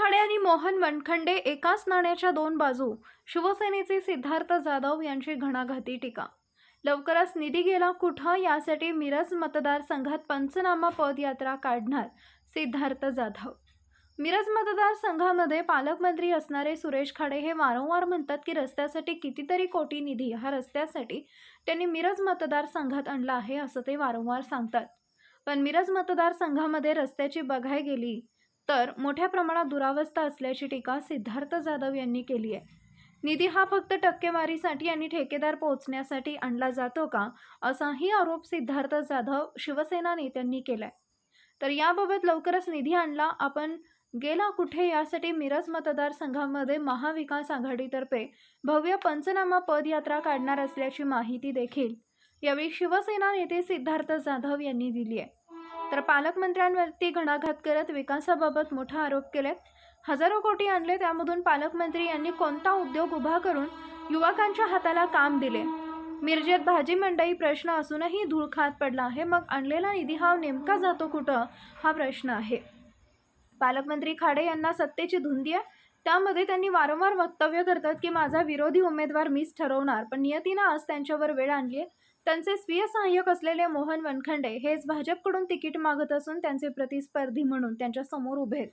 खाडे आणि मोहन मनखंडे एकाच नाण्याच्या दोन बाजू शिवसेनेचे सिद्धार्थ जाधव यांची घणाघाती टीका. लवकरच निधी गेला कुठं यासाठी मिरज मतदारसंघात पंचनामा पदयात्रा काढणार सिद्धार्थ जाधव. मिरज मतदारसंघामध्ये पालकमंत्री असणारे सुरेश खाडे हे वारंवार म्हणतात की रस्त्यासाठी कितीतरी कोटी निधी हा रस्त्यासाठी त्यांनी मिरज मतदारसंघात आणला आहे असं ते वारंवार सांगतात. पण मिरज मतदारसंघामध्ये रस्त्याची बघाय गेली तर मोठ्या प्रमाणात दुरावस्था असल्याची टीका सिद्धार्थ जाधव यांनी केली आहे. निधी हा फक्त टक्केवारीसाठी आणि ठेकेदार पोहोचण्यासाठी आणला जातो का असाही आरोप सिद्धार्थ जाधव शिवसेना नेत्यांनी केलाय. तर याबाबत लवकरच निधी आणला. आपण गेला कुठे यासाठी मिरज मतदारसंघामध्ये महाविकास आघाडीतर्फे भव्य पंचनामा पदयात्रा काढणार असल्याची माहिती देखील यावेळी शिवसेना नेते सिद्धार्थ जाधव यांनी दिली आहे. तर पालकमंत्र्यांवरती घणाघात करत विकासाबाबत मोठा आरोप केले हजारो कोटी आणले त्यामधून पालकमंत्री यांनी कोणता उद्योग उभा करून युवकांच्या हाताला काम दिले? मिरजेत भाजी मंडई प्रश्न असूनही धूळ खात पडला आहे मग आणलेला निधी हा नेमका जातो कुठं? हा प्रश्न आहे. पालकमंत्री खाडे यांना सत्तेची धुंदी आहे. त्यामध्ये त्यांनी वारंवार वक्तव्य करतात की माझा विरोधी उमेदवार मीच ठरवणार पण नियतीनं आज त्यांच्यावर वेळ आणली आहे त्यांचे स्वीय सहाय्यक असलेले मोहन वनखंडे हेच भाजपकडून तिकीट मागत असून त्यांचे प्रतिस्पर्धी म्हणून त्यांच्यासमोर उभे आहेत.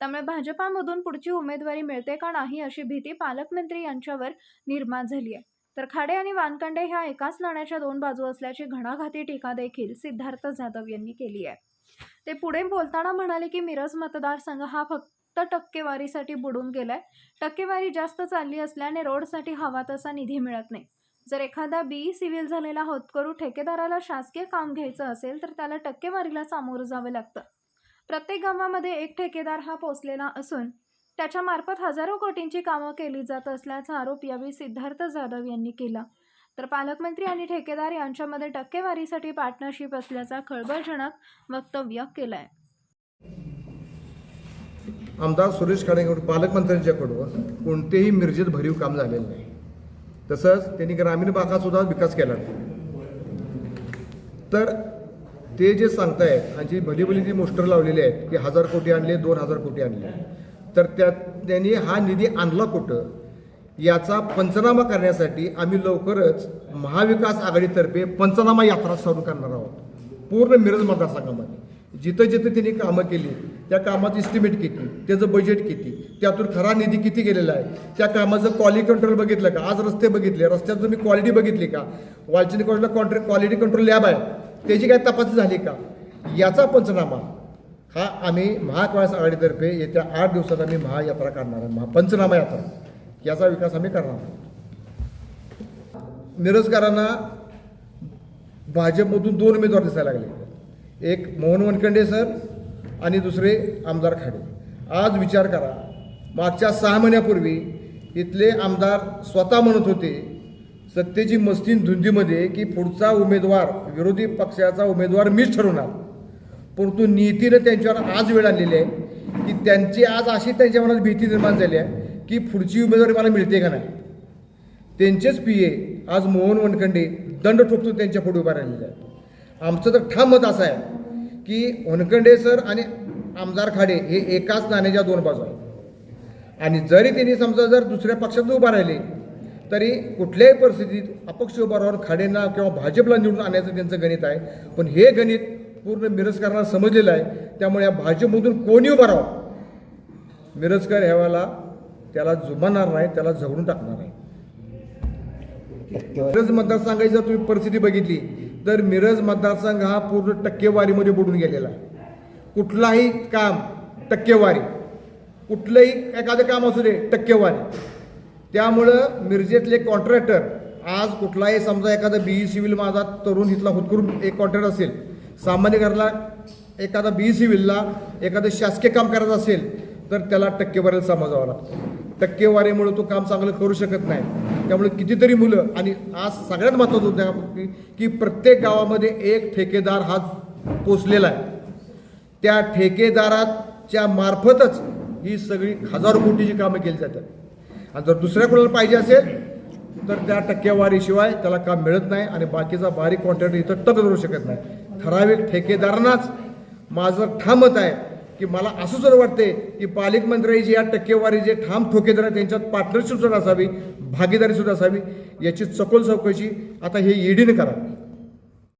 त्यामुळे भाजपामधून पुढची उमेदवारी मिळते का नाही अशी भीती पालकमंत्री यांच्यावर निर्माण झाली आहे. तर खाडे आणि वानखंडे ह्या एकाच नाण्याच्या दोन बाजू असल्याची घणाघाती टीका देखील सिद्धार्थ जाधव यांनी केली आहे. ते पुढे बोलताना म्हणाले की मिरज मतदारसंघ हा फक्त टक्केवारीसाठी बुडून गेलाय. टक्केवारी जास्त चालली असल्याने रोडसाठी हवा तसा निधी मिळत नाही. जर एखादा बीई सिव्हिल झालेला होतकरू ठेकेदाराला शासकीय काम घ्यायचं असेल तर त्याला टक्केवारीला सामोरं जावं लागतं. प्रत्येक गावामध्ये एक ठेकेदार हा पोचलेला असून त्याच्या मार्फत हजारो कोटींची कामं केली जात असल्याचा आरोप यावेळी सिद्धार्थ जाधव यांनी केला. तर पालकमंत्री आणि ठेकेदार यांच्यामध्ये टक्केवारीसाठी पार्टनरशिप असल्याचा खळबळजनक वक्तव्य केलंय. आमदार सुरेश खाडेकडून पालकमंत्र्यांच्याकडून कोणतेही मिरजेत भरीव काम झालेलं नाही. तसंच त्यांनी ग्रामीण भागातसुद्धा विकास केला. तर ते जे सांगतायत आणि जी भली भली जी मोस्टर लावलेली आहेत की हजार कोटी आणले दोन हजार कोटी आणले. तर त्यात त्यांनी हा निधी आणला कुठं? याचा पंचनामा करण्यासाठी आम्ही लवकरच महाविकास आघाडीतर्फे पंचनामा यात्रा सुरू करणार आहोत. पूर्ण मिरज मतदारसंघामध्ये. जिथं जिथं त्यांनी कामं केली त्या कामाचं इस्टिमेट किती त्याचं बजेट किती त्यातून खरा निधी किती गेलेला आहे त्या कामाचं क्वालिटी कंट्रोल बघितलं का? आज रस्ते बघितले रस्त्यात तुम्ही क्वालिटी बघितली का? वालचिनी कॉलेजला कॉन्ट्रॅ क्वालिटी कंट्रोल लॅब आहे. त्याची काय तपासणी झाली का? याचा पंचनामा. हा आम्ही महाविकास आघाडीतर्फे येत्या आठ दिवसात आम्ही महायात्रा करणार आहे. महा पंचनामा यात्रा. याचा विकास आम्ही करणार आहोत. मिरजकरांना भाजपमधून दोन उमेदवार दिसायला लागले. एक मोहन वनखंडे सर आणि दुसरे आमदार खाडे. आज विचार करा मागच्या सहा महिन्यापूर्वी इथले आमदार स्वतः म्हणत होते सत्तेची मस्तीन धुंदीमध्ये की पुढचा उमेदवार विरोधी पक्षाचा उमेदवार मीच ठरवणार परंतु नीतीनं त्यांच्यावर आज वेळ आलेली आहे की त्यांची आज अशी त्यांच्या मनात भीती निर्माण झाली आहे की पुढची उमेदवारी मला मिळते का नाही. त्यांचेच पी ए आज मोहन वनखंडे दंड ठोकतो त्यांच्या पुढे उभा राहिलेले आहेत. आमचं तर ठाम मत असं आहे की वनखंडे सर आणि आमदार खाडे हे एकाच नाण्याच्या दोन बाजू आहेत. आणि जरी त्यांनी समजा जर दुसऱ्या पक्षात उभा राहिले तरी कुठल्याही परिस्थितीत अपक्ष उभा राहून खाडेंना किंवा भाजपला निवडून आणण्याचं त्यांचं गणित आहे. पण हे गणित पूर्ण मिरजकरांना समजलेलं आहे. त्यामुळे या भाजपमधून कोणी उभा राहावं? मिरजकर ह्यावेळेला त्याला जुमानणार नाही त्याला झगडून टाकणार आहे मिरज मतदारसंघाची जर तुम्ही परिस्थिती बघितली तर मिरज मतदारसंघ हा पूर्ण टक्केवारीमध्ये बुडून गेलेला आहे. कुठलाही काम टक्केवारी कुठलंही एखादं काम असू दे टक्केवारी. त्यामुळं मिरजेतले कॉन्ट्रॅक्टर आज कुठलाही समजा एखादा ई सिव्हिल माझा तरुण इथला होतकरून एक कॉन्ट्रॅक्ट असेल सामान्य घरला एखादा ई सिव्हिलला एखादं शासकीय काम करायचं असेल तर त्याला टक्केवारीला समजावं लागतं. टक्केवारीमुळे तो काम चांगलं करू शकत नाही. त्यामुळे कितीतरी मुलं आणि आज सगळ्यात महत्त्वाचं होतं की- की प्रत्येक गावामध्ये एक ठेकेदार हा पोचलेला आहे. त्या ठेकेदाराच्या मार्फतच ही सगळी हजारो कोटीची कामं केली जातात. आणि जर दुसऱ्या कोणाला पाहिजे असेल तर त्या टक्केवारीशिवाय त्याला काम मिळत नाही आणि बाकीचा बारीक कॉन्ट्रॅक्टर इथं टक धरू शकत नाही. ठराविक ठेकेदारांनाच माझं ठामत आहे की मला असं जर वाटते की पालकमंत्र्यांची या टक्केवारी जे ठाम ठोकेदार आहेत त्यांच्यात पार्टनरशिप सुद्धा असावी भागीदारी सुद्धा असावी याची चकोल चौकशी आता हे ईडीनं करावी